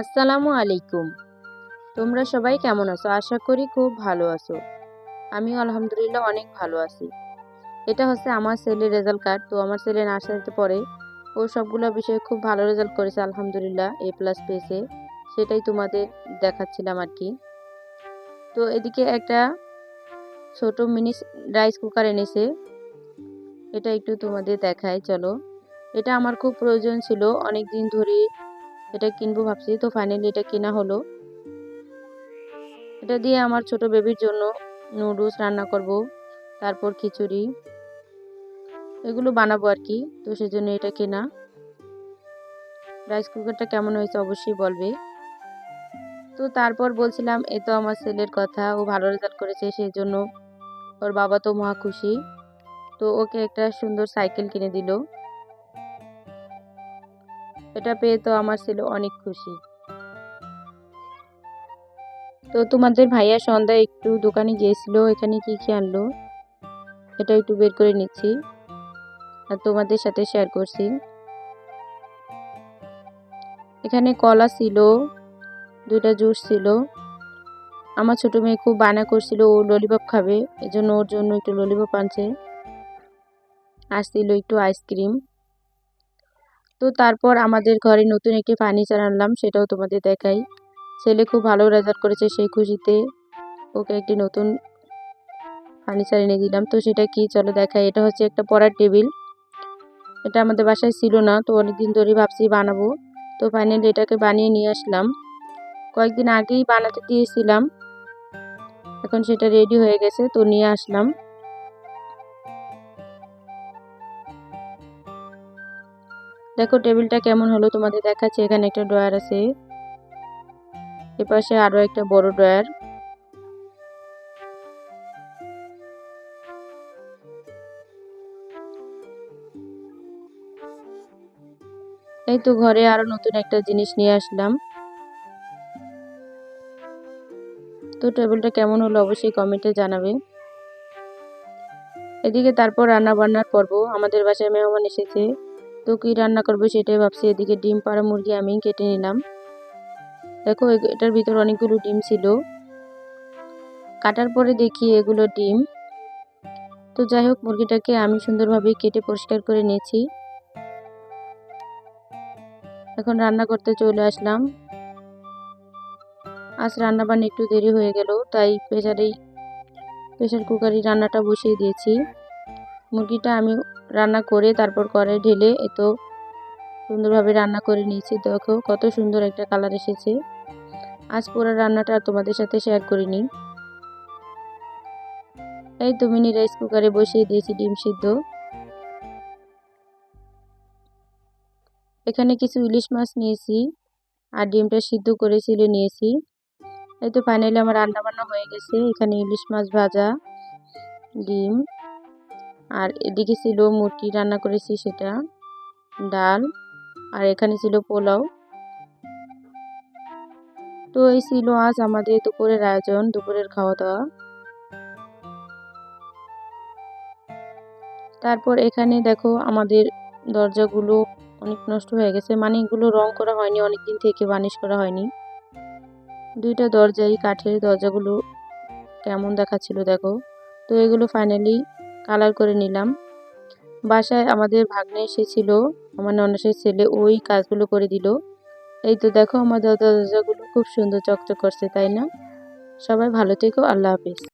আসসালামু আলাইকুম। তোমরা সবাই কেমন আছো? আশা করি খুব ভালো আছো। আমিও আলহামদুলিল্লাহ অনেক ভালো আছি। এটা হচ্ছে আমার ছেলের রেজাল্ট কার্ড তো আমার ছেলে নার্সারিতে পড়ে ও সবগুলো বিষয়ে খুব ভালো রেজাল্ট করেছে, আলহামদুলিল্লাহ এ প্লাস পেয়েছে। সেটাই তোমাদের দেখাচ্ছিলাম আর কি। তো এদিকে একটা ছোট মিনি রাইস কুকার এনেছে। এটা একটু তোমাদের দেখায় চলো। এটা আমার খুব প্রয়োজন ছিল। অনেক দিন ধরে এটা কিনবো ভাবছি। তো ফাইনালি এটা কেনা হলো। এটা দিয়ে আমার ছোট বেবির জন্য নুডলস রান্না করব, তারপর খিচুড়ি। এগুলো বানাবো আর কি, তো সেজন্য এটা কেনা। রাইস কুকারটা কেমন হয়েছে অবশ্যই বলবে। তো তারপর বলছিলাম, এ তো আমার ছেলের কথা, ও ভালো রেজাল্ট করেছে সেই জন্য ওর বাবা তো মহা খুশি। তো ওকে একটা সুন্দর সাইকেল কিনে দিল। এটা পেয়ে তো আমার ছিল অনেক খুশি। তো তোমাদের ভাইয়া সন্ধ্যায় একটু দোকানে গিয়েছিল, এখানে কি কি আনলো? এটা একটু বের করে নিচ্ছি আর তোমাদের সাথে শেয়ার করছি। এখানে কলা ছিল, দুইটা জুস ছিল। আমার ছোট মেয়ে খুব বানা করছিল, ও ললিপপ খাবে, এজন্য ওর জন্য একটু ললিপপ আনছে। আর ছিল একটু আইসক্রিম তো তারপর আমাদের ঘরে নতুন একটি ফার্নিচার আনলাম, সেটাও তোমাদের দেখাই। ছেলে খুব ভালো রেজাল্ট করেছে সেই খুশিতে। ওকে একটি নতুন ফার্নিচার এনে দিলাম। তো সেটা কি, চলো দেখাই। এটা হচ্ছে একটা পড়ার টেবিল। এটা আমাদের বাসায় ছিল না, তো অনেকদিন ধরেই ভাবছি বানাবো। তো ফাইনালি এটাকে বানিয়ে নিয়ে আসলাম। কয়েকদিন আগেই বানাতে দিয়েছিলাম। এখন সেটা রেডি হয়ে গেছে, তো নিয়ে আসলাম। দেখো, টেবিলটা কেমন হলো তোমাদের দেখাচ্ছে। এখানে একটা ড্রয়ার আছে। এপাশে আরও একটা বড় ড্রয়ার। এই তো ঘরে আরও নতুন একটা জিনিস নিয়ে আসলাম। তো টেবিলটা কেমন হলো অবশ্যই কমেন্টে জানাবে এদিকে তারপর রান্না বান্নার পর্ব। আমাদের বাসায় মেহমান এসেছে। তো কী রান্না করব সেটাই ভাবছি। এদিকে ডিম, পাড়া মুরগি আমি কেটে নিলাম। দেখো এটার ভিতর অনেকগুলো ডিম ছিল। কাটার পরে দেখি এগুলো ডিম। তো যাই হোক, মুরগিটাকে আমি সুন্দরভাবে কেটে পরিষ্কার করে নিয়েছি। এখন রান্না করতে চলে আসলাম। আজ রান্না বান্না একটু দেরি হয়ে গেল, তাই প্রেশারেই প্রেশার কুকারই রান্নাটা বসিয়ে দিয়েছি। মুরগিটা আমি রান্না করে তারপর করে ঢেলে এত সুন্দরভাবে রান্না করে নিয়েছি। দেখো কত সুন্দর একটা কালার এসেছে। আজ পুরো রান্নাটা তোমাদের সাথে শেয়ার করিনি। এই তো মিনি রাইস কুকারে বসিয়ে দিয়েছি ডিম সিদ্ধ। এখানে কিছু ইলিশ মাছ নিয়েছি আর ডিমটা সিদ্ধ করে ছিলে নিয়েছি। এই তো ফাইনালি আমার রান্না বান্না হয়ে গেছে। এখানে ইলিশ মাছ ভাজা, ডিম আর এদিকে ছিল মুরগি রান্না করেছি সেটা, ডাল, আর এখানে ছিল পোলাও। তো এই ছিল আজ আমাদের দুপুরের আয়োজন, দুপুরের খাওয়া দাওয়া তারপর এখানে দেখো আমাদের দরজাগুলো অনেক নষ্ট হয়ে গেছে মানে এগুলো রং করা হয়নি অনেক দিন থেকে বানিশ করা হয়নি। দুইটা দরজাই কাঠের দরজাগুলো কেমন দেখাচ্ছিল দেখো। তো এগুলো ফাইনালি কালার করে নিলাম। বাসায় আমাদের ভাগ্নে এসেছিল, আমার ননসের ছেলে ওই কাজগুলো করে দিল। এই তো দেখো আমার দরজাগুলো খুব সুন্দর চকচক করছে, তাই না? সবাই ভালো থেকো, আল্লাহ হাফিজ।